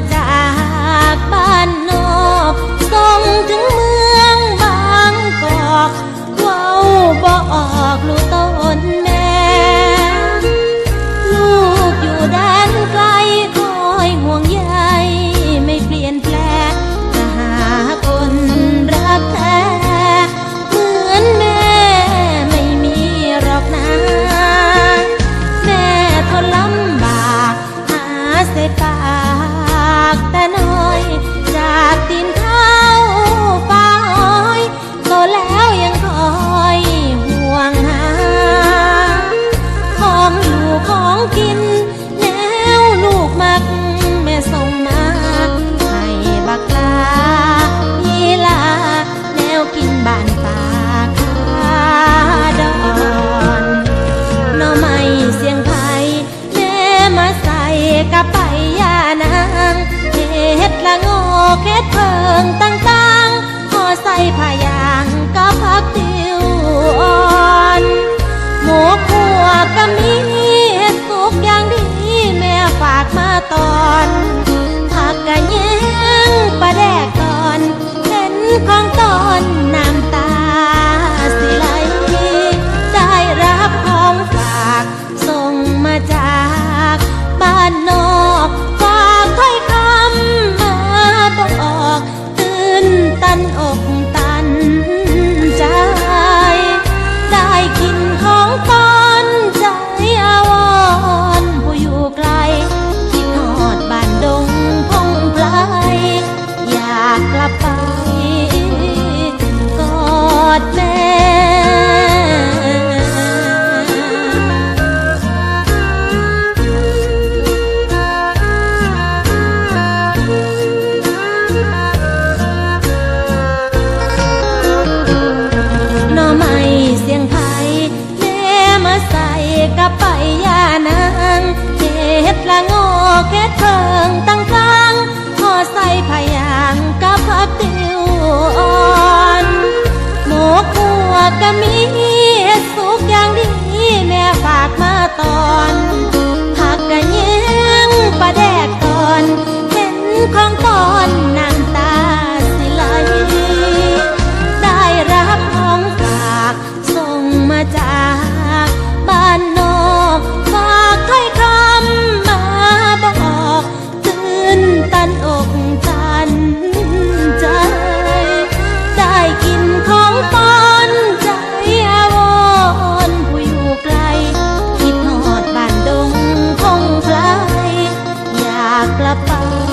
my. ืองต่างๆพอใส่ผ้าย God made. กลับบ้า